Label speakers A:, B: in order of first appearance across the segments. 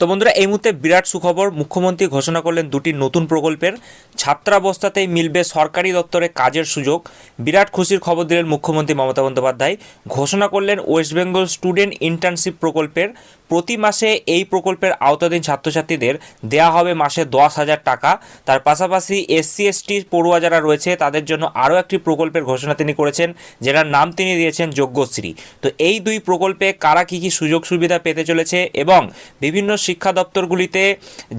A: তো বন্ধুরা, এই মুহূর্তে বিরাট সুখবর। মুখ্যমন্ত্রী ঘোষণা করলেন দুটি নতুন প্রকল্পের। ছাত্রাবস্থাতেই মিলবে সরকারি দপ্তরে কাজের সুযোগ। বিরাট খুশির খবর দিলেন মুখ্যমন্ত্রী মমতা বন্দ্যোপাধ্যায়। ঘোষণা করলেন ওয়েস্ট বেঙ্গল স্টুডেন্ট ইন্টার্নশিপ প্রকল্পের প্রতি মাসে এই প্রকল্পের আওতাধীন ছাত্রছাত্রীদের দেয়া হবে মাসে দশ হাজার টাকা। তার পাশাপাশি এসসি, এসটি পড়ুয়া যারা রয়েছে, তাদের জন্য আরও একটি প্রকল্পের ঘোষণা তিনি করেছেন, যেটার নাম তিনি দিয়েছেন যোগ্যশ্রী তো এই দুই প্রকল্পে কারা কী কী সুযোগ সুবিধা পেতে চলেছে এবং বিভিন্ন শিক্ষা দপ্তরগুলিতে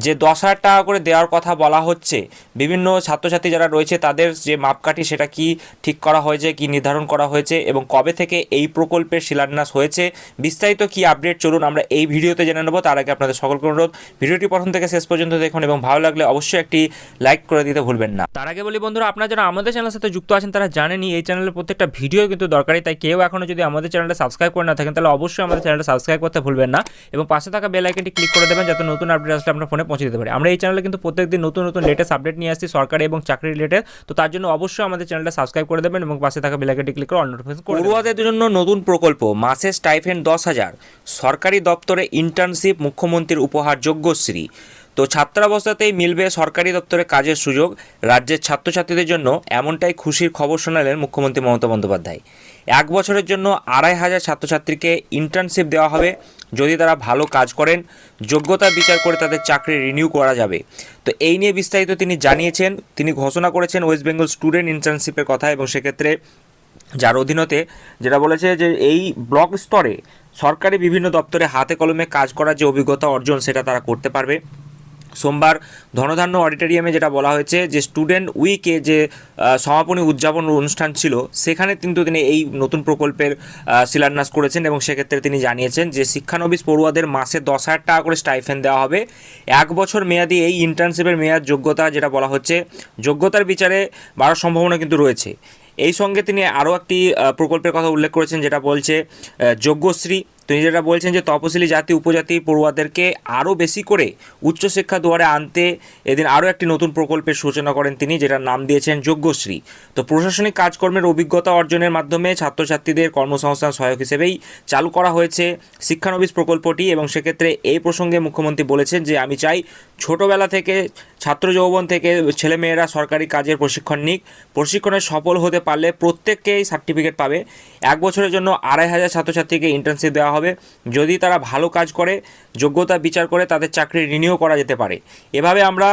A: যে দশ হাজার টাকা করে দেওয়ার কথা বলা হচ্ছে, বিভিন্ন ছাত্রছাত্রী যারা রয়েছে, তাদের যে মাপকাঠি সেটা কি ঠিক করা হয়েছে, কি নির্ধারণ করা হয়েছে এবং কবে থেকে এই প্রকল্পের শিলান্যাস হয়েছে, বিস্তারিত কি আপডেট, চলুন আমরা এই ভিডিওতে জেনে নেব। তার আগে আপনাদের সকলকে অনুরোধ ভিডিওটি প্রথম থেকে শেষ পর্যন্ত দেখুন এবং ভালো লাগলে অবশ্যই একটি লাইক করে দিতে ভুলবেন না। তার আগে বলি বন্ধুরা আপনারা যারা আমাদের চ্যানেলের সাথে যুক্ত আছেন তারা জানেনই এই চ্যানেলের প্রত্যেকটা ভিডিও কিন্তু দরকারি তাই কেউ এখনও যদি আমাদের চ্যানেলটা সাবস্ক্রাইব করে না থাকেন তাহলে অবশ্যই আমাদের চ্যানেলটা সাবস্ক্রাইব করতে ভুলবেন না এবং পাশে থাকা বেল আইকনটি ক্লিক করে দেবেন যাতে নতুন আপডেট আসলে আপনার ফোনে পৌঁছে দিতে পারে। আমরা এই চ্যানেলে কিন্তু প্রত্যেকদিন নতুন নতুন লেটেস্ট আপডেট নিয়ে আসছি সরকারি এবং চাকরি রিলেটেড তো তার জন্য অবশ্যই আমাদের চ্যানেলটা সাবস্ক্রাইব করে দেবেন এবং পাশে থাকা বেল আইকনটি ক্লিক করে অল নোটিফিকেশন করে পড়ুয়াদের জন্য নতুন প্রকল্প মাসে স্টাইফেন্ড দশ হাজার সরকারি দপ্তরে ইন্টার্নশিপ মুখ্যমন্ত্রীর উপহার যোগ্যশ্রী তো ছাত্রাবস্থাতেই মিলবে সরকারি দপ্তরে কাজের সুযোগ, রাজ্যের ছাত্রছাত্রীদের জন্য এমনটাই খুশির খবর শোনালেন মুখ্যমন্ত্রী মমতা বন্দ্যোপাধ্যায়। এক বছরের জন্য আড়াই হাজার ছাত্রছাত্রীকে ইন্টার্নশিপ দেওয়া হবে, যদি তারা ভালো কাজ করেন যোগ্যতা বিচার করে তাদের চাকরি রিনিউ করা যাবে। তো এই নিয়ে বিস্তারিত তিনি জানিয়েছেন, তিনি ঘোষণা করেছেন ওয়েস্ট বেঙ্গল স্টুডেন্ট ইন্টার্নশিপের কথা এবং সেক্ষেত্রে যার অধীনতে যেটা বলেছে যে এই ব্লক স্তরে সরকারি বিভিন্ন দপ্তরে হাতে কলমে কাজ করার যে অভিজ্ঞতা অর্জন সেটা তারা করতে পারবে। সোমবার ধনধান্য অডিটোরিয়ামে যেটা বলা হয়েছে যে, স্টুডেন্ট উইকে যে সমাপনী উদযাপন অনুষ্ঠান ছিল, সেখানে কিন্তু তিনি এই নতুন প্রকল্পের শিলান্যাস করেছেন এবং সেক্ষেত্রে তিনি জানিয়েছেন যে, শিক্ষানবিশ পড়ুয়াদের মাসে দশ হাজার টাকা করে স্টাইফেন দেওয়া হবে। এক বছর মেয়াদি এই ইন্টার্নশিপের মেয়াদ যোগ্যতা যেটা বলা হচ্ছে, যোগ্যতার বিচারে বাড়ার সম্ভাবনা কিন্তু রয়েছে। এই সঙ্গে তিনি আরও একটি প্রকল্পের কথা উল্লেখ করেছেন যেটা বলছে যোগ্যশ্রী তিনি যেটা বলছেন যে তপশিলি জাতি, উপজাতি পড়ুয়াদেরকে আরও বেশি করে উচ্চশিক্ষা দুয়ারে আনতে এদিন আরও একটি নতুন প্রকল্পের সূচনা করেন তিনি, যেটার নাম দিয়েছেন যোগ্যশ্রী তো প্রশাসনিক কাজকর্মের অভিজ্ঞতা অর্জনের মাধ্যমে ছাত্রছাত্রীদের কর্মসংস্থান সহায়ক হিসেবেই চালু করা হয়েছে শিক্ষানবিশ প্রকল্পটি এবং সেক্ষেত্রে এই প্রসঙ্গে মুখ্যমন্ত্রী বলেছেন যে, আমি চাই ছোটবেলা থেকে, ছাত্র যৌবন থেকে ছেলেমেয়েরা সরকারি কাজের প্রশিক্ষণ নিক। প্রশিক্ষণে সফল হতে পারলে প্রত্যেককেই সার্টিফিকেট পাবে। এক বছরের জন্য আড়াই হাজার ছাত্রছাত্রীকে ইন্টার্নশিপ দেওয়া হবে। যদি তারা ভালো কাজ করে, যোগ্যতা বিচার করে, তাদের চাকরি রিনিউ করা যেতে পারে। এভাবে আমরা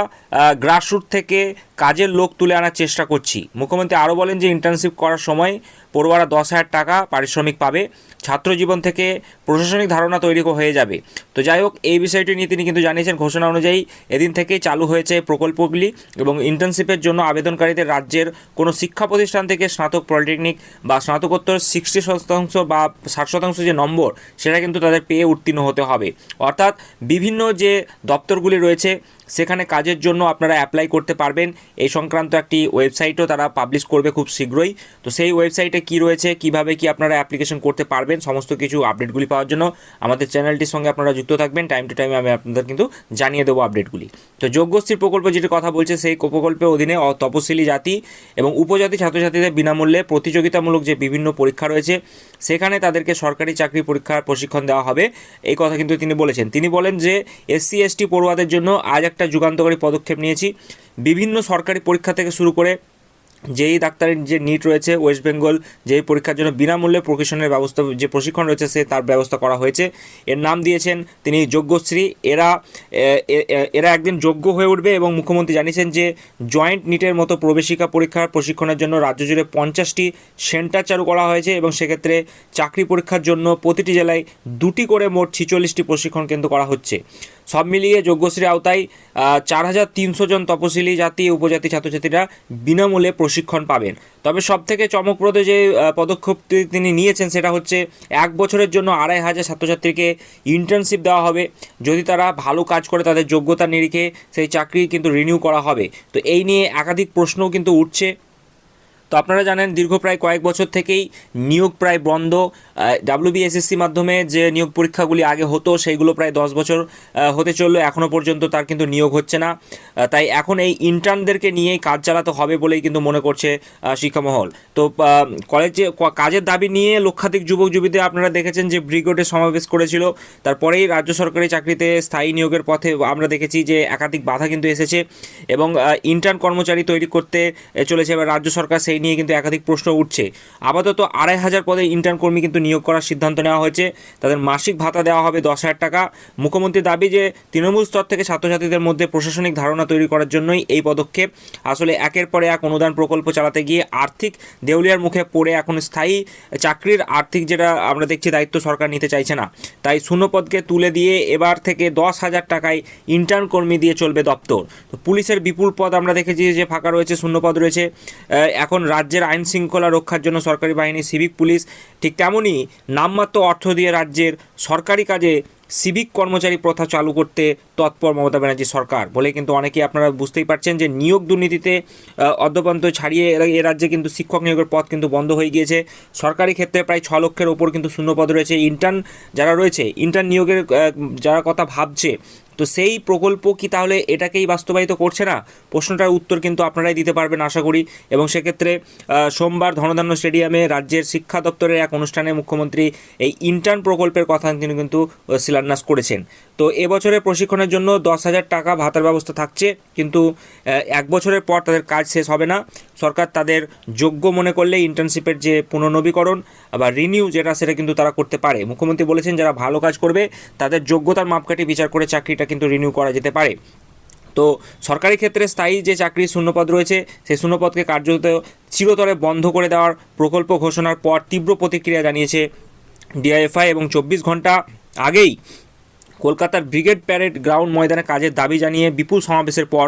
A: গ্রাসরুট থেকে কাজের লোক তুলে আনার চেষ্টা করছি। মুখ্যমন্ত্রী আরও বলেন যে ইন্টার্নশিপ করার সময় পড়ুয়ারা দশ হাজার টাকা পারিশ্রমিক পাবে, ছাত্র জীবন থেকে প্রশাসনিক ধারণা তৈরি হয়ে যাবে। তো যাই হোক, এই বিষয়টি নিয়ে তিনি কিন্তু জানিয়েছেন, ঘোষণা অনুযায়ী এদিন থেকেই চালু হয়েছে প্রকল্পগুলি এবং ইন্টার্নশিপের জন্য আবেদনকারীদের রাজ্যের কোনো শিক্ষা প্রতিষ্ঠান থেকে স্নাতক পলিটেকনিক বা স্নাতকোত্তর সিক্সটি শতাংশ বা ষাট শতাংশ যে নম্বর, সেটা কিন্তু তাদের পেয়ে উত্তীর্ণ হতে হবে। অর্থাৎ বিভিন্ন যে দপ্তরগুলি রয়েছে সেখানে কাজের জন্য আপনারা অ্যাপ্লাই করতে পারবেন। এই সংক্রান্ত একটি ওয়েবসাইটও তারা পাবলিশ করবে খুব শীঘ্রই। তো সেই ওয়েবসাইটে কি রয়েছে, কীভাবে কি আপনারা অ্যাপ্লিকেশন করতে পারবেন, সমস্ত কিছু আপডেটগুলি পাওয়ার জন্য আমাদের চ্যানেলটির সঙ্গে আপনারা যুক্ত থাকবেন। টাইম টু টাইম আমি আপনাদের কিন্তু জানিয়ে দেবো আপডেটগুলি তো যোগ্যশ্রী প্রকল্প যেটি কথা বলছে, সেই প্রকল্পের অধীনে তপশিলি জাতি এবং উপজাতি ছাত্রছাত্রীদের বিনামূল্যে প্রতিযোগিতামূলক যে বিভিন্ন পরীক্ষা রয়েছে, সেখানে তাদেরকে সরকারি চাকরি পরীক্ষার প্রশিক্ষণ দেওয়া হবে। এই কথা কিন্তু তিনি বলেছেন। তিনি বলেন যে এসসি এসটি পড়ুয়াদের জন্য আজ একটা যুগান্তকারী পদক্ষেপ নিয়েছি। বিভিন্ন সরকারি পরীক্ষা থেকে শুরু করে যেই ডাক্তারের যে নিট রয়েছে, ওয়েস্ট বেঙ্গল যেই পরীক্ষার জন্য বিনামূল্যে প্রশিক্ষণের ব্যবস্থা, যে প্রশিক্ষণ রয়েছে সে তার ব্যবস্থা করা হয়েছে। এর নাম দিয়েছেন তিনি যোগ্যশ্রী এরা এরা একদিন যোগ্য হয়ে উঠবে এবং মুখ্যমন্ত্রী জানিয়েছেন যে জয়েন্ট নিটের মতো প্রবেশিকা পরীক্ষার প্রশিক্ষণের জন্য রাজ্য জুড়ে পঞ্চাশটি সেন্টার চালু করা হয়েছে এবং সেক্ষেত্রে চাকরি পরীক্ষার জন্য প্রতিটি জেলায় দুটি করে মোট ছিচল্লিশটি প্রশিক্ষণ কেন্দ্র করা হচ্ছে। সব মিলিয়ে যোগ্যশ্রী আওতায় চার হাজার তিনশো জন তপশিলি জাতি, উপজাতি ছাত্রছাত্রীরা বিনামূল্যে প্রশিক্ষণ পাবেন। তবে সব থেকে চমকপ্রদ যে পদক্ষেপটি তিনি নিয়েছেন সেটা হচ্ছে এক বছরের জন্য আড়াই হাজার ছাত্রছাত্রীকে ইন্টার্নশিপ দেওয়া হবে। যদি তারা ভালো কাজ করে তাদের যোগ্যতা নিরিখে সেই চাকরি কিন্তু রিনিউ করা হবে। তো এই নিয়ে একাধিক প্রশ্নও কিন্তু উঠছে। তো আপনারা জানেন দীর্ঘ প্রায় কয়েক বছর থেকেই নিয়োগ প্রায় বন্ধ। ডাব্লিউবিএসএসসি মাধ্যমে যে নিয়োগ পরীক্ষাগুলি আগে হতো, সেইগুলো প্রায় দশ বছর হতে চলল। এখনও পর্যন্ত তার কিন্তু নিয়োগ হচ্ছে না। তাই এখন এই ইন্টার্নদেরকে নিয়েই কাজ চালাতে হবে বলেই কিন্তু মনে করছে শিক্ষামহল। তো কলেজে কাজের দাবি নিয়ে লক্ষাধিক যুবক যুবতীদের আপনারা দেখেছেন যে ব্রিগেডে সমাবেশ করেছিল। তারপরেই রাজ্য সরকারি চাকরিতে স্থায়ী নিয়োগের পথে আমরা দেখেছি যে একাধিক বাধা কিন্তু এসেছে এবং ইন্টার্ন কর্মচারী তৈরি করতে চলেছে। এবার রাজ্য সরকার সেই নিয়ে কিন্তু একাধিক প্রশ্ন উঠছে। আপাতত আড়াই হাজার পদে ইন্টার্ন কর্মী কিন্তু নিয়োগ করার সিদ্ধান্ত নেওয়া হয়েছে। তাদের মাসিক ভাতা দেওয়া হবে দশ হাজার টাকা। মুখ্যমন্ত্রীর দাবি যে তৃণমূল স্তর থেকে ছাত্রছাত্রীদের মধ্যে প্রশাসনিক ধারণা তৈরি করার জন্যই এই পদক্ষেপ। আসলে একের পরে এক অনুদান প্রকল্প চালাতে গিয়ে আর্থিক দেউলিয়ার মুখে পড়ে এখন স্থায়ী চাকরির আর্থিক যেটা আমরা দেখছি দায়িত্ব সরকার নিতে চাইছে না। তাই শূন্যপদকে তুলে দিয়ে এবার থেকে দশ হাজার টাকায় ইন্টার্ন কর্মী দিয়ে চলবে দপ্তর। তো পুলিশের বিপুল পদ আমরা দেখেছি যে ফাঁকা রয়েছে, শূন্যপদ রয়েছে। এখন রাজ্যের আইন শৃঙ্খলা রক্ষার জন্য সরকারি বাহিনী, সিভিক পুলিশ, ঠিক তেমনই নামমাত্র অর্থ দিয়ে রাজ্যের সরকারি কাজে সিভিক কর্মচারী প্রথা চালু করতে তৎপর মমতা ব্যানার্জি সরকার। বলে কিন্তু অনেকেই আপনারা বুঝতেই পারছেন যে নিয়োগ দুর্নীতিতে অদ্যপান্ত ছাড়িয়ে এ- রাজ্যে কিন্তু শিক্ষক নিয়োগের পথ কিন্তু বন্ধ হয়ে গিয়েছে। সরকারি ক্ষেত্রে প্রায় ছ লক্ষের ওপর কিন্তু শূন্যপদ রয়েছে। ইন্টার্ন যারা রয়েছে, ইন্টার্ন নিয়োগের যারা কথা ভাবছে তো সেই প্রকল্প কি তাহলে এটাকেই বাস্তবায়িত করছে না? প্রশ্নটার উত্তর কিন্তু আপনারাই দিতে পারবেন আশা করি। এবং সেক্ষেত্রে সোমবার ধনধান্য স্টেডিয়ামে রাজ্যের শিক্ষা দপ্তরের এক অনুষ্ঠানে মুখ্যমন্ত্রী এই ইন্টার্ন প্রকল্পের কথা তিনি কিন্তু শিলান্যাস করেছেন। তো এবছরের প্রশিক্ষণের জন্য দশ হাজার টাকা ভাতার ব্যবস্থা থাকছে। কিন্তু এক বছরের পর তাদের কাজ শেষ হবে না। সরকার তাদের যোগ্য মনে করলে ইন্টার্নশিপের যে পুনর্নবীকরণ বা রিনিউ যেটা, সেটা কিন্তু তারা করতে পারে। মুখ্যমন্ত্রী বলেছেন, যারা ভালো কাজ করবে, তাদের যোগ্যতার মাপকাঠি বিচার করে চাকরিটা কিন্তু রিনিউ করা যেতে পারে। তো সরকারি ক্ষেত্রে স্থায়ী যে চাকরির শূন্যপদ রয়েছে, সেই শূন্যপদকে কার্যত চিরতরে বন্ধ করে দেওয়ার প্রকল্প ঘোষণার পর তীব্র প্রতিক্রিয়া জানিয়েছে ডিআইএফআই এবং চব্বিশ ঘণ্টা আগেই কলকাতার ব্রিগেড প্যারেড গ্রাউন্ড ময়দানে কাজের দাবি জানিয়ে বিপুল সমাবেশের পর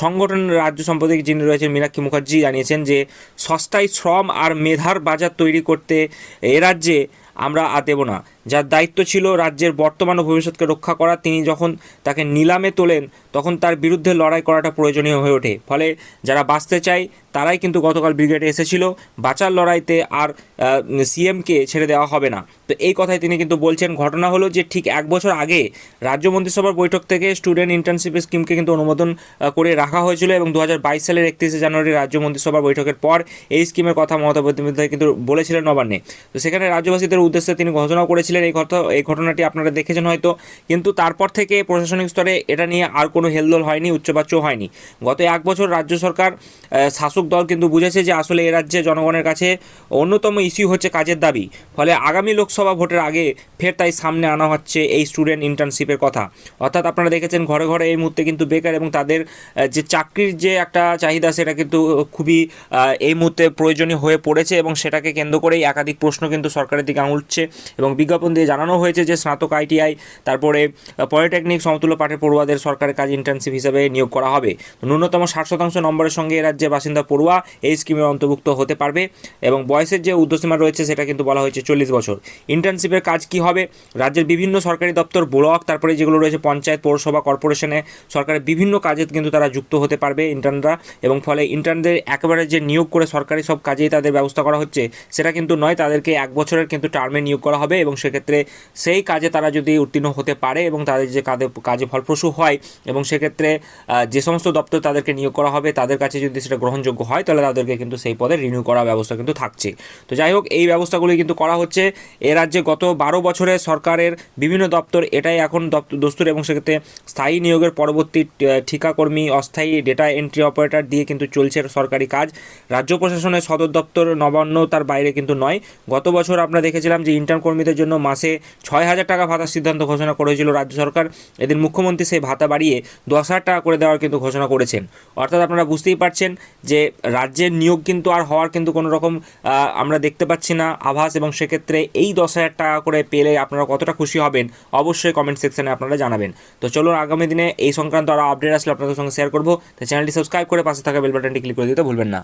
A: সংগঠনের রাজ্য সম্পাদক যিনি রয়েছেন মীনাক্ষী মুখার্জি জানিয়েছেন যে সস্তায় শ্রম আর মেধার বাজার তৈরি করতে এ রাজ্যে আমরা আর দেব না। যার দায়িত্ব ছিল রাজ্যের বর্তমান ও ভবিষ্যৎকে রক্ষা করা, তিনি যখন তাকে নিলামে তোলেন, তখন তার বিরুদ্ধে লড়াই করাটা প্রয়োজনীয় হয়ে ওঠে। ফলে যারা বাঁচতে চায়, তারাই কিন্তু গতকাল ব্রিগেডে এসেছিল। বাঁচার লড়াইতে আর সিএমকে ছেড়ে দেওয়া হবে না। তো এই কথাই তিনি কিন্তু বলছেন। ঘটনা হলো যে ঠিক এক বছর আগে রাজ্য মন্ত্রিসভার বৈঠক থেকে স্টুডেন্ট ইন্টার্নশিপ স্কিমকে কিন্তু অনুমোদন করে রাখা হয়েছিল এবং দু হাজার বাইশ সালের একত্রিশে জানুয়ারি রাজ্য মন্ত্রিসভার বৈঠকের পর এই স্কিমের কথা মমতা বন্দ্যোপাধ্যায় কিন্তু বলেছিলেন নবান্নে। তো সেখানে রাজ্যবাসীদের উদ্দেশ্যে তিনি ঘোষণাও করেছিলেন। এই কথা এই ঘটনাটি আপনারা দেখেছেন হয়তো। কিন্তু তারপর থেকে প্রশাসনিক স্তরে এটা নিয়ে আর কোনো হেলদোল হয়নি উচ্চবাচ্য হয়নি। গত এক বছর রাজ্য সরকার শাসক দল কিন্তু বুঝেছে যে আসলে এ রাজ্যে জনগণের কাছে অন্যতম ইস্যু হচ্ছে কাজের দাবি। ফলে আগামী লোকসভা ভোটের আগে ফের তাই সামনে আনা হচ্ছে এই স্টুডেন্ট ইন্টার্নশিপের কথা। অর্থাৎ আপনারা দেখেছেন ঘরে ঘরে এই মুহূর্তে কিন্তু বেকার এবং তাদের যে চাকরির যে একটা চাহিদা, সেটা কিন্তু খুবই এই মুহূর্তে প্রয়োজনীয় হয়ে পড়েছে এবং সেটাকে কেন্দ্র করেই একাধিক প্রশ্ন কিন্তু সরকারের দিকে আঙুল উঠছে এবং বিজ্ঞাপন দিয়ে জানানো হয়েছে যে স্নাতক আইটিআই, তারপরে পলিটেকনিক সমতুল্য পাঠের পড়ুয়াদের সরকারের কাজ ইন্টার্নশিপ হিসেবে নিয়োগ করা হবে। ন্যূনতম ষাট শতাংশ নম্বরের সঙ্গে এ রাজ্যে বাসিন্দা পড়ুয়া এই স্কিমের অন্তর্ভুক্ত হতে পারবে এবং বয়সের যে ঊর্ধ্বসীমা রয়েছে সেটা কিন্তু বলা হয়েছে চল্লিশ বছর। ইন্টার্নশিপের কাজ কি হবে? রাজ্যের বিভিন্ন সরকারি দপ্তর, ব্লক, তারপরে যেগুলো রয়েছে পঞ্চায়েত, পৌরসভা, কর্পোরেশনে সরকারের বিভিন্ন কাজে কিন্তু তারা যুক্ত হতে পারবে ইন্টার্নরা এবং ফলে ইন্টার্নদের একেবারে যে নিয়োগ করে সরকারি সব কাজেই তাদের ব্যবস্থা করা হচ্ছে, সেটা কিন্তু নয়, তাদেরকে এক বছরের কিন্তু টার্মে নিয়োগ করা হবে এবং সেক্ষেত্রে সেই কাজে তারা যদি উত্তীর্ণ হতে পারে এবং তাদের যে কাজে কাজে ফলপ্রসূ হয় এবং সেক্ষেত্রে যে সমস্ত দপ্তর তাদেরকে নিয়োগ করা হবে, তাদের কাছে যদি সেটা গ্রহণযোগ্য হয়, তাহলে তাদেরকে কিন্তু সেই পদে রিনিউ করার ব্যবস্থা কিন্তু থাকছে। তো যাই হোক, এই ব্যবস্থাগুলি কিন্তু করা হচ্ছে। এ রাজ্যে গত বারো বছরে সরকারের বিভিন্ন দপ্তর এটাই এখন দপ্তর দস্তুর এবং সেক্ষেত্রে স্থায়ী নিয়োগের পরবর্তী ঠিকাকর্মী, অস্থায়ী ডেটা এন্ট্রি অপারেটর দিয়ে কিন্তু চলছে সরকারি কাজ। রাজ্য প্রশাসনের সদর দপ্তর নবান্ন তার বাইরে কিন্তু নয়। গত বছর আপনারা আমরা দেখেছিলাম যে ইন্টার্ন কর্মীদের জন্য মাসে ছয় হাজার টাকা ভাতার সিদ্ধান্ত ঘোষণা করেছিল রাজ্য সরকার। এদিন মুখ্যমন্ত্রী সেই ভাতা বাড়িয়ে দশ হাজার টাকা করে দেওয়ার কিন্তু ঘোষণা করেছেন। অর্থাৎ আপনারা বুঝতেই পারছেন যে রাজ্যের নিয়োগ কিন্তু আর হওয়ার কিন্তু কোনো রকম আমরা দেখতে পাচ্ছি না আভাস এবং সেক্ষেত্রে এই দশ হাজার টাকা করে পেলে আপনারা কতটা খুশি হবেন অবশ্যই কমেন্ট সেকশনে আপনারা জানাবেন। তো চলুন আগামী দিনে এই সংক্রান্ত আরও আপডেট আসলে আপনাদের সঙ্গে শেয়ার করব। তো চ্যানেলটি সাবস্ক্রাইব করে পাশে থাকা বেল বাটনটি ক্লিক করে দিতে ভুলবেন না।